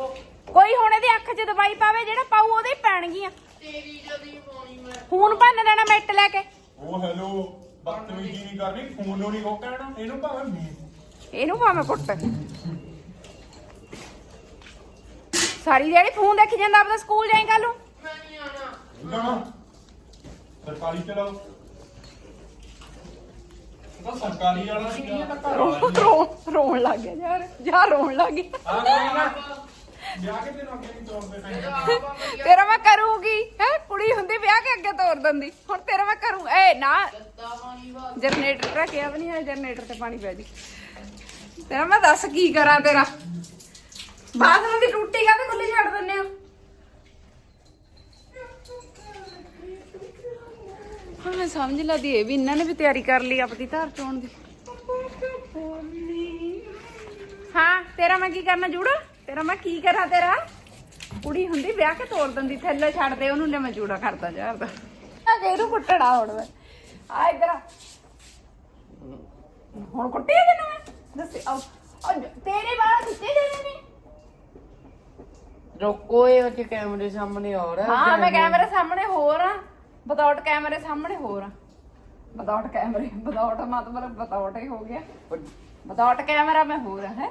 ਕੋਈ ਹੁਣ ਇਹਦੀ ਅੱਖ 'ਚ ਦਵਾਈ ਪਾਵੇ ਜਿਹੜਾ ਪਾਉ ਉਹਦੇ ਹੀ ਪੈਣਗੀਆਂ। ਤੇਰੀ ਜਦੀ ਪਾਣੀ ਮੈਂ ਖੂਨ ਭੰਨ ਦੇਣਾ ਮਿੱਟ ਲੈ ਕੇ। ਉਹ ਹੈਲੋ ਬਦਤਮੀਜ਼ੀ ਨਹੀਂ ਕਰਨੀ ਫੋਨ ਨੂੰ ਨਹੀਂ ਉਹ ਕਹਿਣਾ ਇਹਨੂੰ ਭਾਵੇਂ ਇਹਨੂੰ ਭਾਵੇਂ ਕੁੱਟ। ਸਾਰੀ ਦਿਹਾੜੀ ਫੋਨ ਦੇਖੀ ਜਾਂਦਾ ਆਪਦਾ ਸਕੂਲ ਜਾਈ ਕੱਲ ਨੂੰ। ਮੈਂ ਨਹੀਂ ਆਣਾ ਸਰਕਾਰੀ ਚਲਾਓ। ਤਾਂ ਸਰਕਾਰੀ ਵਾਲਾ ਸੀਗਾ। ਤਾਂ ਘਰ ਵਾਲਾ ਰੋ- ਰੋ- ਰੋਣ ਲੱਗ ਗਿਆ ਯਾਰ। ਯਾਰ ਰੋਣ ਲੱਗ ਗਿਆ। ਆ ਕੋਈ ਨਾ। ਵਿਆਹ ਕੇ ਤੈਨੂੰ ਅੱਗੇ ਨਹੀਂ ਤੋਰਦੇ ਪੈਂਦੇ। ਤੇਰਾ ਮੈਂ ਕਰੂੰਗੀ। ਹੈ? ਕੁੜੀ ਹੁੰਦੀ ਵਿਆਹ ਕੇ ਅੱਗੇ ਤੋਰ ਦਿੰਦੀ। ਹੁਣ ਤੇਰਾ ਮੈਂ ਕਰੂੰ। ਏ ਨਾ। ਜਨਰੇਟਰ ਰੱਖਿਆ ਵੀ ਨਹੀਂ ਹੈ ਜਨਰੇਟਰ ਤੇ ਪਾਣੀ ਪੈ ਜੀ। ਤੇਰਾ ਮੈਂ ਦੱਸ ਕੀ ਕਰਾਂ ਤੇਰਾ? ਬਾਥਰੂਮ ਦੀ ਟੂਟੀ ਕਾ ਤੇ ਖੁੱਲੀ ਛੱਡ ਦਿੰਨੇ ਆ ਮੈਂ ਸਮਝ ਲਾਦੀ ਇਹ ਵੀ ਇਹਨਾਂ ਨੇ ਵੀ ਤਿਆਰੀ ਕਰ ਲਈ ਆਪਣੀ ਧਾਰ ਚੋਣ ਦੀ। ਹਾਂ ਤੇਰਾ ਮੈਂ ਕੀ ਕਰਨਾ ਜੂੜਾ? ਤੇਰਾ ਮੈਂ ਕੀ ਕਰਾਂ ਤੇਰਾ? ਕੁੜੀ ਹੁੰਦੀ ਵਿਆਹ ਕੇ ਤੋੜ ਦਿੰਦੀ ਥੱਲੇ ਛੱਡ ਦੇ ਉਹਨੂੰ ਲੈ ਮੈਂ ਜੂੜਾ ਕਰਦਾ ਯਾਰ। ਦਾ ਆ ਕੇ ਇਹਨੂੰ ਕੁੱਟਣਾ ਹੁਣ ਮੈਂ। ਆ ਇਧਰ ਹੁਣ ਕੁੱਟੇ ਤੈਨੂੰ ਮੈਂ? ਦੱਸ ਆ ਤੇਰੇ ਵਾਲ ਕਿੱਥੇ ਜਾਣੇ ਨੇ। ਰੋਕੋ ਇਹ ਕੈਮਰੇ ਸਾਹਮਣੇ ਰਿਹਾ ਹਾਂ ਮੈਂ ਕੈਮਰੇ ਸਾਹਮਣੇ ਹੋਰ ਆ। ਵਿਦਆਊਟ ਕੈਮਰੇ ਸਾਹਮਣੇ ਹੋਰ ਆ। ਵਿਦਆਊਟ ਕੈਮਰੇ ਵਿਦਆਊਟ ਮਤਲਬ ਵਿਦਆਊਟ ਹੀ ਹੋ ਗਿਆ। ਵਿਦਆਊਟ ਕੈਮਰਾ ਮੈਂ ਹੋਰ ਹੈ।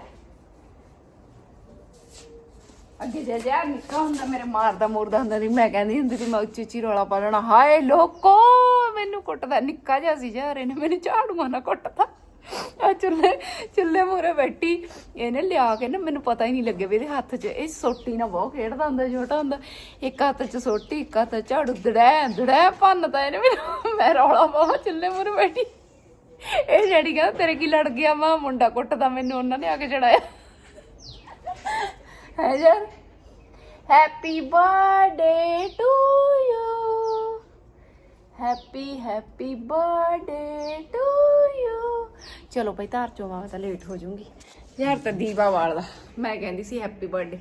ਅੱਗੇ ਜੇ ਜਾ ਨਿੱਕਾ ਹੁੰਦਾ, ਮੇਰੇ ਮਾਰਦਾ ਮੋਰਦਾ ਹੁੰਦਾ ਸੀ, ਮੈਂ ਕਹਿੰਦੀ ਹੁੰਦੀ ਸੀ, ਮੈਂ ਉੱਚੀ ਉੱਚੀ ਰੌਲਾ ਪਾ ਲੈਣਾ। ਹਾਏ ਲੋਕੋ, ਮੈਨੂੰ ਕੁੱਟਦਾ, ਨਿੱਕਾ ਜਿਹਾ ਸੀ ਯਾਰ, ਇਹਨੇ ਮੈਨੂੰ ਝਾੜੂਆਂ ਨਾਲ ਕੁੱਟਦਾ ਆ ਚੁੱਲੇ ਚੁੱਲ੍ਹੇ ਮੂਰੇ ਬੈਠੀ, ਇਹਨੇ ਲਿਆ ਕੇ ਨਾ ਮੈਨੂੰ ਪਤਾ ਹੀ ਨਹੀਂ ਲੱਗਿਆ ਵੀ ਇਹਦੇ ਹੱਥ 'ਚ ਇਹ ਸੋਟੀ ਨਾਲ ਬਹੁਤ ਖੇਡਦਾ ਹੁੰਦਾ, ਛੋਟਾ ਹੁੰਦਾ। ਇੱਕ ਹੱਥ 'ਚ ਸੋਟੀ, ਇੱਕ ਹੱਥ 'ਚ ਝਾੜੂ ਦੜੈ ਦੜੈ ਭੰਨਦਾ ਇਹਨੇ ਮੈਨੂੰ, ਮੈਂ ਰੌਲਾ ਪਾਵਾਂ ਚੁੱਲੇ ਮੂਰੇ ਬੈਠੀ। ਇਹ ਜਿਹੜੀ ਕਹਿੰਦਾ ਤੇਰੇ ਕੀ ਲੜ ਗਿਆ ਮਾਂ ਮੁੰਡਾ ਕੁੱਟਦਾ ਮੈਨੂੰ, ਉਹਨਾਂ ਨੇ ਆ ਕੇ ਚੜਾਇਆ। ਹੈ ਯਾਰ, happy birthday to you. Happy happy birthday to you. ਚਲੋ ਭਾਈ ਧਾਰ ਚੋਂ ਤਾਂ ਲੇਟ ਹੋ ਜਾਊਂਗੀ। ਯਾਰ ਤਾਂ ਦੀਵਾ ਵਾਲਦਾ। ਮੈਂ ਕਹਿੰਦੀ ਸੀ ਹੈਪੀ ਬਰਥਡੇ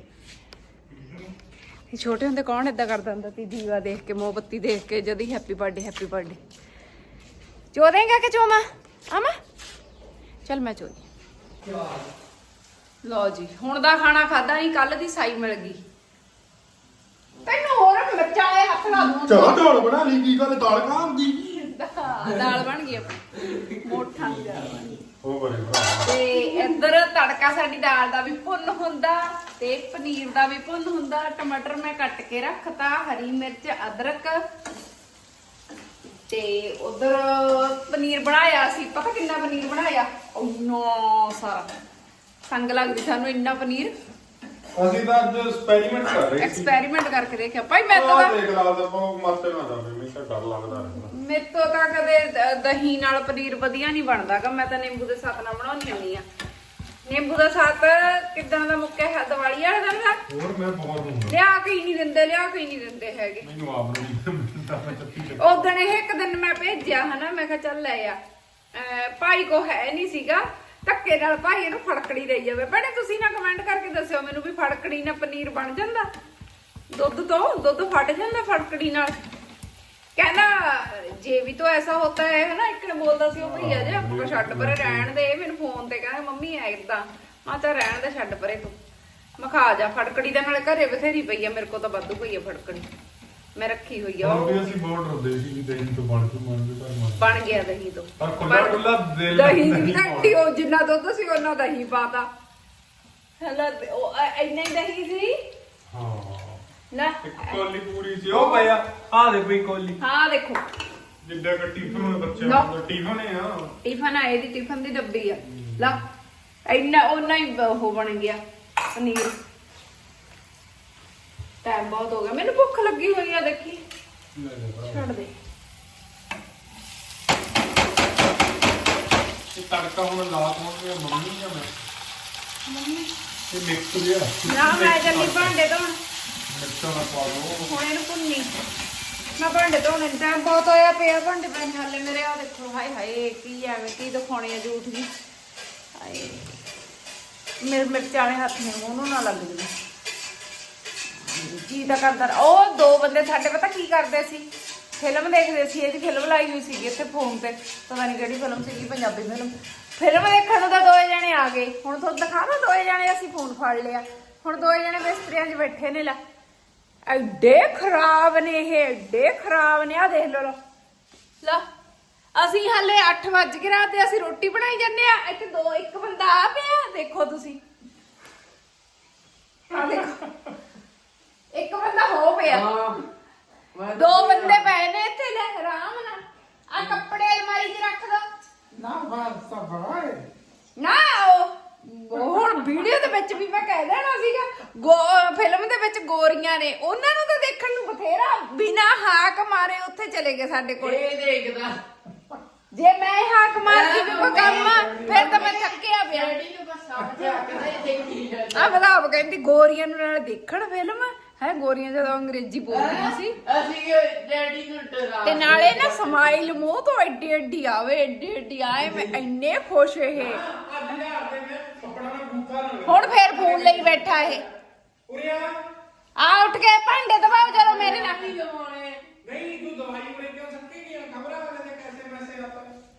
ਛੋਟੇ ਹੁੰਦੇ ਕੌਣ ਏਦਾਂ ਕਰਦਾ ਹੁੰਦਾ ਸੀ? ਦੀਵਾ ਦੇਖ ਕੇ ਮੋਮਬੱਤੀ ਦੇਖ ਕੇ ਜਦ ਹੀ ਹੈਪੀ ਬਰਥਡੇ ਹੈਪੀ ਬਰਥਡੇ ਚੋ ਦੇਂਗਾ ਕਿ ਚੋਮਾ ਆਮਾ ਚਲ ਮੈਂ ਚੋਦੀ ਲਓ ਜੀ ਹੁਣ ਦਾ ਖਾਣਾ ਖਾਦਾ ਨਹੀਂ ਕੱਲ ਦੀ ਸਾਈ ਮਿਲ ਗਈ। ਤੈਨੂੰ ਹੋਰ ਮਿਰਚਾਂ ਵਾਲੇ ਹੱਥ ਲਾ ਦੂੰ ਚਲੋ ਢੋਲ ਬਣਾ ਲਈ ਕੀ ਗੱਲ ਦਾਲ ਖਾਂਦੀ ਦਾਲ ਬਣ ਗਈ ਆਪਣੀ। ਮੋਠਾ ਦੀ ਦਾਲ ਬਣ ਗਈ। ਹੋ ਬਰੇ ਭਰਾ। ਤੇ ਇੱਧਰ ਤੜਕਾ ਸਾਡੀ ਦਾਲ ਦਾ ਵੀ ਭੁੰਨ ਹੁੰਦਾ ਤੇ ਪਨੀਰ ਦਾ ਵੀ ਭੁੰਨ ਹੁੰਦਾ। ਟਮਾਟਰ ਮੈਂ ਕੱਟ ਕੇ ਰੱਖਤਾ ਹਰੀ ਮਿਰਚ ਅਦਰਕ ਤੇ ਉਧਰ ਪਨੀਰ ਬਣਾਇਆ ਸੀ। ਪਤਾ ਕਿੰਨਾ ਪਨੀਰ ਬਣਾਇਆ? ਇੰਨਾ ਸਾਰਾ। ਸੰਗ ਲੱਗਦੀ ਸਾਨੂੰ ਇੰਨਾ ਪਨੀਰ। ਅਸੀਂ ਤਾਂ ਅੱਜ ਐਕਸਪੈਰੀਮੈਂਟ ਕਰ ਰਹੇ ਸੀ। ਐਕਸਪੈਰੀਮੈਂਟ ਕਰਕੇ ਦੇਖਿਆ। ਭਾਈ ਮੈਂ ਤਾਂ ਆਹ ਦੇਖ ਲਾ ਤਾਂ ਉਹ ਮਸਤੇ ਨਾ ਜਾਵੇ ਮੈਨੂੰ ਤਾਂ ਡਰ ਲੱਗਦਾ ਰਹਿੰਦਾ। ਮੇਰੇ ਤੋਂ ਤਾਂ ਕਦੇ ਦ- ਦਹੀਂ ਨਾਲ ਪਨੀਰ ਵਧੀਆ ਨਹੀਂ ਬਣਦਾਗਾ। ਮੈਂ ਤਾਂ ਨਿੰਬੂ ਦੇ ਸਾਥ ਨਾਲ ਬਣਾਉਣੀ ਹੁੰਦੀ ਆ। ਨਿੰਬੂ ਦਾ ਸਾਥ ਕਿਦਾਂ ਦਾ ਮੁੱਕਿਆ ਹੈ? ਦੀਵਾਲੀ ਵਾਲੇ ਦਿਨ ਦਾ? ਹੋਰ ਮੈਂ ਬਹੁਤ ਹੁੰਦਾ ਲਿਆ ਕੇ ਹੀ ਨਹੀਂ ਦਿੰਦੇ ਲਿਆ ਕੇ ਹੀ ਨਹੀਂ ਦਿੰਦੇ ਹੈਗੇ। ਮੈਨੂੰ ਆਪ ਨੂੰ ਨਹੀਂ ਮਿਲਦਾ ਮੈਂ ਚੱਪੀ ਚੱਪੀ ਉਦੋਂ ਇਹ ਇੱਕ ਦਿਨ ਮੈਂ ਭੇਜਿਆ ਹਨਾ ਮੈਂ ਕਿਹਾ ਚੱਲ ਲੈ ਆ। ਅਹ ਭਾਈ ਕੋ ਹੈ ਨਹੀਂ ਸੀਗਾ। ਧੱਕੇ ਨਾਲ ਭਾਈ, ਇਹਨੂੰ ਫੜਕੜੀ ਦੇਈ ਜਾਵੇ। ਭੈਣੇ, ਤੁਸੀਂ ਨਾ ਕਮੈਂਟ ਕਰਕੇ ਦੱਸਿਓ ਮੈਨੂੰ ਵੀ ਫੜਕੜੀ ਨਾਲ ਪਨੀਰ ਬਣ ਜਾਂਦਾ। ਦੁੱਧ ਤੋਂ, ਦੁੱਧ ਫਟ ਜਾਂਦਾ ਫੜਕੜੀ ਨਾਲ। ਕਹਿੰਦਾ, ਜੇ ਵੀ ਤਾਂ ਐਸਾ ਹੋਤਾ ਹੈ, ਹਨਾ, ਇੱਕ ਨੇ ਬੋਲਦਾ ਸੀ ਉਹ ਭਈਆ ਜੇ, ਆਪਾਂ ਛੱਡ ਪਰੇ ਰਹਿਣ ਦੇ। ਮੈਨੂੰ ਫੋਨ ਤੇ ਕਹਿੰਦਾ, ਮੰਮੀ, ਐ ਇਦਾਂ ਮੈਂ ਤਾਂ ਰਹਿਣ ਦੇ, ਛੱਡ ਪਰੇ ਤੂੰ। ਮੈਂ ਖਾ ਜਾ, ਫੜਕੜੀ ਦੇ ਨਾਲੇ ਘਰੇ ਬਥੇਰੀ ਪਈ ਆ, ਮੇਰੇ ਕੋਲ ਤਾਂ ਵਾਧੂ ਪਈ ਆ ਫੜਕੜੀ। ਮੈਂ ਰੱਖੀ ਹੋਈ ਆ ਹੁਣ ਉਹ ਵੀ ਅਸੀਂ ਬਹੁਤ ਡਰਦੇ ਸੀ ਕਿ ਦਹੀਂ ਤੋਂ ਬਣ ਕੇ ਮੰਨਦੇ ਪਰ ਮੰਨ ਬਣ ਗਿਆ ਦਹੀਂ ਤੋਂ। ਪਰ ਖੁੱਲਾ ਖੁੱਲਾ ਦਿਲ ਦਹੀਂ ਦੀ ਨਹੀਂ ਘੱਟੀ ਉਹ ਜਿੰਨਾ ਦੁੱਧ ਸੀ ਉਹਨਾਂ ਦਹੀਂ ਪਾਤਾ। ਹਲਾ ਉਹ ਅ- ਇੰਨਾ ਹੀ ਦਹੀਂ ਸੀ? ਹਾਂ। ਨਾ। ਇੱਕ ਕੋਲੀ ਪੂਰੀ ਸੀ ਉਹ ਪਿਆ ਆ। ਦੇ ਕੋਈ ਕੋਲੀ। ਹਾਂ ਦੇਖੋ। ਜਿੱਦਾਂ ਕਿ ਟਿਫਨ ਬੱਚੇ ਨਾ। ਦਾ ਟਿਫਨ ਹੈ ਆ ਟਿਫਨ ਆਏ ਦੀ ਟਿਫਨ ਦੀ ਡੱਬੀ ਆ। ਲਾ ਇੰਨਾ ਉਹਨਾਂ ਹੀ ਉਹ ਬਣ ਗਿਆ ਪਨੀਰ। ਟਾਈਮ ਬਹੁਤ ਹੋ ਗਿਆ। ਮੈਨੂੰ ਭੁੱਖ ਲੱਗੀ ਹੋਈ ਆ ਦੇਖੀ। ਲੈ ਲੈ ਭਰਾ। ਛੱਡ ਦੇ। ਇਹ ਤੜਕਾ ਹੁਣ ਲਾ ਪਾਉਂਦੇ ਮੰਮੀ ਜਾਂ ਮੈਂ। ਮੰਮੀ। ਇਹ ਮਿਕਸ ਜਿਹਾ ਨਾ ਮੈਂ ਚੱਲੀ ਭਾਂਡੇ ਧੋਣ। ਮਿਰਚਾਂ ਦਾ ਪਾ ਲਓ ਹੁਣ ਇਹਨੂੰ ਭੁੰਨੀ। ਮੈਂ ਭਾਂਡੇ ਧੋਣੇ ਨੂੰ। ਟਾਈਮ ਬਹੁਤ ਹੋਇਆ ਪਿਆ ਭਾਂਡੇ ਪੈਣ ਹਾਲੇ ਮੇਰੇ। ਆ ਦੇਖੋ ਹਾਏ ਹਾਏ ਕੀ ਐਵੇਂ ਕੀ ਦਿਖਾਉਣੇ ਆ ਝੂਠ ਜੀ। ਹਾਏ। ਮੇਰੇ ਮਿਰਚ ਵਾਲੇ ਹੱਥ ਨੇ ਉਹਨੂੰ ਨਾ ਲੱਗ ਜਵੇ। ਕੀ ਤਾਂ ਕਰਦਾ। ਉਹ ਦੋ ਬੰਦੇ ਸਾਡੇ ਪਤਾ ਕੀ ਕਰਦੇ ਸੀ? ਫਿਲਮ ਦੇਖਦੇ ਸੀ ਇਹਦੀ ਫਿਲਮ ਲਾਈ ਹੋਈ ਸੀਗੀ ਇੱਥੇ ਫੋਨ ਤੇ। ਪਤਾ ਨਹੀਂ ਕਿਹੜੀ ਫਿਲਮ ਸੀਗੀ ਪੰਜਾਬੀ ਫਿਲਮ। ਫਿਲਮ ਦੇਖਣ ਨੂੰ ਤਾਂ ਦੋਏ ਜਣੇ ਆ ਗਏ। ਹੁਣ ਤੁਹਾਨੂੰ ਦਿਖਾਵਾਂ ਦੋਏ ਜਣੇ ਅਸੀਂ ਫੋਨ ਫੜ ਲਿਆ। ਹੁਣ ਦੋਏ ਜਣੇ ਬਿਸਤਰਿਆਂ 'ਚ ਬੈਠੇ ਨੇ ਲੈ। ਐਡੇ ਖਰਾਬ ਨੇ ਇਹ ਐਡੇ ਖਰਾਬ ਨੇ। ਆ ਦੇਖ ਲੋ ਲੋ ਲਾ ਅਸੀਂ ਹਾਲੇ 8 ਵਜ ਗਏ ਰਾਤ ਤੇ ਅਸੀਂ ਰੋਟੀ ਬਣਾਈ ਜਾਂਦੇ ਆ। ਇੱਥੇ ਦੋ ਇੱਕ ਬੰਦਾ ਆ ਪਿਆ। ਦੇਖੋ ਤੁਸੀਂ। ਆ ਦੇਖੋ। ਇੱਕ ਬੰਦਾ ਹੋ ਪਿਆ। ਮੈਂ ਦੋ ਬੰਦੇ ਪਏ ਨੇ ਇੱਥੇ ਲੈ ਆਰਾਮ ਨਾਲ। ਆ ਕੱਪੜੇ ਅਲਮਾਰੀ 'ਚ ਰੱਖ ਦੋ। ਨਾ ਬਾਤ ਸਭਾਏ ਨਾ ਉਹ ਹੁਣ ਵੀਡੀਓ ਦੇ ਵਿੱਚ ਵੀ ਮੈਂ ਕਹਿ ਦੇਣਾ ਸੀਗਾ ਫਿਲਮ ਦੇ ਵਿੱਚ ਗੋਰੀਆਂ ਨੇ। ਉਹਨਾਂ ਨੂੰ ਤਾਂ ਦੇਖਣ ਨੂੰ ਬਥੇਰਾ ਬਿਨਾ ਹਾਕ ਮਾਰੇ ਉੱਥੇ ਚਲੇ ਗਏ ਸਾਡੇ ਕੋਲ। ਇਹ ਦੇਖਦਾ। ਜੇ ਮੈਂ ਹਾਕ ਮਾਰਦੀ ਵੀ ਕੋਈ ਕੰਮ ਫਿਰ ਤਾਂ ਮੈਂ ਥੱਕਿਆ ਪਿਆ। ਬਸ ਹੀ ਆ ਬਤਾਬ ਕਹਿੰਦੀ ਗੋਰੀਆਂ ਨੂੰ ਨਾਲ ਦੇਖਣ ਫਿਲਮ? ਹੈ ਗੋਰੀਆਂ ਜਦੋਂ ਅੰਗਰੇਜ਼ੀ ਬੋਲਦੀਆਂ ਸੀ। ਅਸੀਂ ਡੈਡੀ ਨੂੰ ਡਰਾ ਤੇ ਨਾਲੇ ਨਾ ਸਮਾਈਲ ਮੂੰਹ ਤੋਂ ਐਡੀ ਐਡੀ ਆਵੇ ਐਡੀ ਐਡੀ ਆਏ ਮੈਂ ਇੰਨੇ ਖੁਸ਼ ਇਹ। ਹੁਣ ਫੇਰ ਫੋਨ ਲਈ ਬੈਠਾ ਇਹ। ਆ। ਉੱਠ ਕੇ ਭਾਂਡੇ ਦਬਾਓ ਚਲੋ ਮੇਰੇ ਨਾਲ।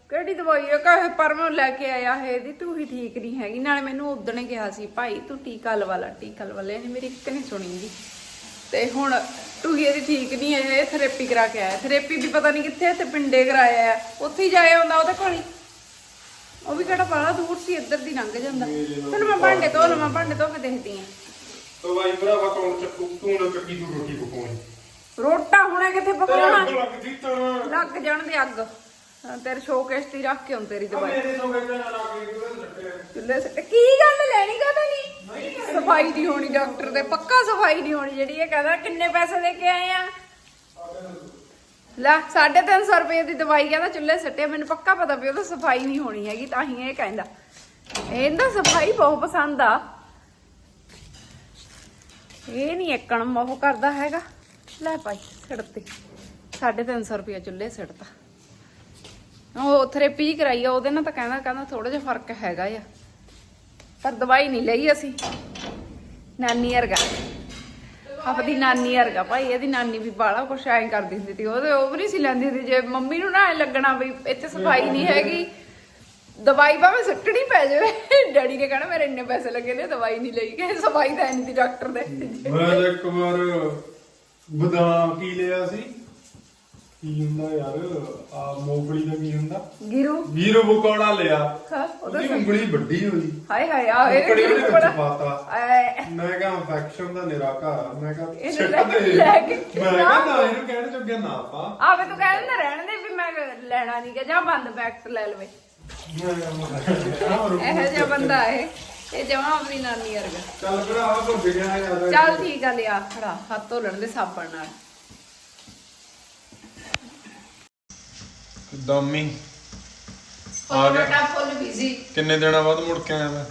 ਕਿਹੜੀ ਦਵਾਈ ਹੈ ਕਹੇ ਪਰਮੋਂ ਲੈ ਕੇ ਆਇਆ ਹੈ ਇਹਦੀ ਤੂੰ ਹੀ ਠੀਕ ਨਹੀਂ ਹੈਗੀ। ਨਾਲੇ ਮੈਨੂੰ ਉਦੋਂ ਨੇ ਕਿਹਾ ਸੀ ਭਾਈ ਤੂੰ ਟੀਕਾ ਲਵਾ ਲਾ ਟੀਕਾ ਲਵਾ ਲੈ। ਮੇਰੀ ਇੱਕ ਨਹੀਂ ਸੁਣੀ ਜੀ। ਤੇ ਹੁਣ ਤੂੰ ਹੀ ਇਹਦੀ ਠੀਕ ਨਹੀਂ ਹੈ ਇਹ ਥੈਰੇਪੀ ਕਰਾ ਕੇ ਆਇਆ। ਥੈਰੇਪੀ ਵੀ ਪਤਾ ਨਹੀਂ ਕਿੱਥੇ ਤੇ ਪਿੰਡੇ ਕਰਾਇਆ ਆ। ਉੱਥੇ ਹੀ ਜਾਇਆ ਹੁੰਦਾ ਉਹਦੇ ਕੋਲ ਹੀ। ਉਹ ਵੀ ਕਿਹੜਾ ਬਾਹਲਾ ਦੂਰ ਸੀ ਇੱਧਰ ਦੀ ਲੰਘ ਜਾਂਦਾ। ਤੈਨੂੰ ਮੈਂ ਭਾਂਡੇ ਧੋ ਲਵਾਂ ਭਾਂਡੇ ਧੋ ਕੇ ਦੇਖਦੀ ਆ ਦਵਾਈ ਭਰਾਵਾ ਕੌਣ ਚੱਕੂ ਤੂੰ ਨਾ ਚੱਕੀ ਤੂੰ ਰੋਟੀ ਪਕਾਉਣੀ। ਰੋਟਾ ਹੁਣੇ ਕਿੱਥੇ ਪਕਾਉਣਾ? ਲੱਗਦੀ ਤਾਂ। ਲੱਗ ਜਾਣ ਦੇ ਅੱਗ। ਹਾਂ, ਤੇਰੇ ਸ਼ੋਕੇਸ ਤੇ ਹੀ ਰੱਖ ਕੇ ਹੁਣ ਤੇਰੀ ਦਵਾਈ ਮੇਰੇ ਤੋਂ ਕਹਿੰਦਾ ਨਾ ਲਾ ਕੇ ਚੁੱਲ੍ਹੇ ਕੀ ਗੱਲ ਲੈਣੀ ਕਾਹਦਾ ਨਹੀਂ? ਸਫ਼ਾਈ ਦੀ ਹੋਣੀ ਡਾਕਟਰ ਦੇ, ਪੱਕਾ ਸਫ਼ਾਈ ਨਹੀਂ ਹੋਣੀ ਜਿਹੜੀ ਇਹ ਕਹਿੰਦਾ, ਕਿੰਨੇ ਪੈਸੇ ਦੇ ਕੇ ਆਏ ਆ? ਲੈ 350 ਰੁਪਏ ਦੀ ਦਵਾਈ ਕਹਿੰਦਾ, ਚੁੱਲ੍ਹੇ ਸੱਟੇ ਮੈਨੂੰ ਪੱਕਾ ਪਤਾ ਵੀ ਉਹਦਾ ਸਫ਼ਾਈ ਨਹੀਂ ਹੋਣੀ ਹੈਗੀ, ਤਾਂ ਹੀ ਇਹ ਕਹਿੰਦਾ। ਇਹਦਾ ਸਫ਼ਾਈ ਬਹੁਤ ਪਸੰਦ ਆ। ਇਹ ਨਹੀਂ ਇੱਕਣ ਮੋਹ ਕਰਦਾ ਹੈਗਾ। ਲੈ ਭਾਈ ਸਿੜਤੇ 350 ਰੁਪਏ ਚੁੱਲ੍ਹੇ ਸਿੜਤਾ ਉਹ ਥੈਰੇਪੀ ਕਰਾਈ ਆ, ਉਹਦੇ ਨਾਲ ਤਾਂ ਕਹਿੰਦਾ ਕਹਿੰਦਾ ਥੋੜਾ ਜਿਹਾ ਫ਼ਰਕ ਹੈਗਾ ਆ। ਪਰ ਦਵਾਈ ਨਹੀਂ ਲਈ ਅਸੀਂ। ਨਾਨੀ ਵਰਗਾ। ਆਪਦੀ ਨਾਨੀ ਵਰਗਾ ਭਾਈ, ਇਹਦੀ ਨਾਨੀ ਵੀ ਬਾਲਾ ਕੁਛ ਐਂ ਕਰਦੀ ਹੁੰਦੀ ਸੀ। ਉਹਦੇ ਉਹ ਵੀ ਨਹੀਂ ਸੀ ਲੈਂਦੀ ਹੁੰਦੀ। ਜੇ ਮੰਮੀ ਨੂੰ ਨਾ ਐਂ ਲੱਗਣਾ ਵੀ ਇੱਥੇ ਸਫ਼ਾਈ ਨਹੀਂ ਹੈਗੀ, ਦਵਾਈ ਭਾਵੇਂ ਸੁੱਟਣੀ ਪੈ ਜਾਵੇ। ਡੈਡੀ ਨੇ ਕਹਿਣਾ, ਮੇਰੇ ਇੰਨੇ ਪੈਸੇ ਲੱਗੇ ਨੇ, ਦਵਾਈ ਨਹੀਂ ਲਈ। ਕਿ ਸਫ਼ਾਈ ਤਾਂ ਨਹੀਂ ਡਾਕਟਰ ਦੇ। ਮੈਂ ਇੱਕ ਵਾਰ ਬਦਾਮ ਕੀ ਲਿਆ ਸੀ? ਕੀ ਹੁੰਦਾ ਯਾਰ? ਆ ਮੂੰਗਫਲੀ ਦਾ ਕੀ ਹੁੰਦਾ? ਗਿਰੂ। ਵੀਰੋ ਬੁਕੌੜਾ ਲਿਆ। ਹਾਂ, ਉਹਦਾ ਉਹਦੀ ਉਂਗਲੀ ਵੱਡੀ ਹੋਈ ਹਾਏ ਹਾਏ ਆ ਇਹ ਕੜੀ ਉਹਦੇ ਗਿਰੂ ਵਿੱਚ ਬੜਾ ਪਾਤਾ ਮੈਂ ਕਿਹਾ ਇਨਫੈਕਸ਼ਨ ਦਾ ਨਿਰਾ ਘਰ ਮੈਂ ਕਿਹਾ ਇਹਨੂੰ ਛੱਡ ਲੈ ਕੇ- ਦੇ ਲੈ ਕੇ ਮੈਂ ਕਿਹਾ ਨਾ ਇਹਨੂੰ ਕਹਿਣ ਜੋਗੇ ਨਾ ਪਾ ਆਵੇ ਤੂੰ ਕਹਿ ਦਿੰਦਾ ਰਹਿਣ ਦੇ ਵੀ ਮੈਂ ਲੈਣਾ ਨਹੀਂ ਕਿ ਜਾਂ ਬੰਦ ਬੈਕ ਲੈ ਲਵੇ। ਮੈਂ ਕਿਹਾ ਮੈਂ ਇਹੋ ਜਿਹਾ ਬੰਦਾ ਇਹ। ਇਹ ਜਮਾ ਆਪਣੀ ਨਾਨੀ ਵਰਗਾ। ਚੱਲ ਆ ਭੁੱਜ ਗਿਆ ਯਾਰ। ਚੱਲ ਠੀਕ ਆ ਲਿਆ ਖੜਾ। ਹੱਥ ਧੋ ਲੈਣ ਦੇ ਸਾਬਣ ਨਾਲ। ਦਮੀ ਆ ਹੋਰ ਗਿਆ। ਬੇਟਾ ਫੁੱਲ ਬਿਜ਼ੀ ਕਿੰਨੇ ਦਿਨਾਂ ਬਾਅਦ ਮੁੜ ਕੇ ਆਇਆ ਮੈਂ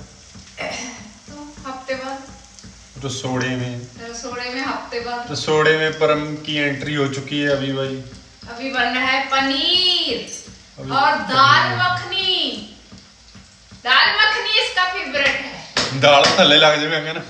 तो हफ्ते बाद रसोड़े में रसोड़े में हफ्ते बाद रसोड़े में परम की एंट्री हो चुकी है अभी भाई अभी बन रहा है पनीर अभी और दाल मखनी दाल मखनी इसका फेवरेट है दाल थल्ले लग जाए मैं कहना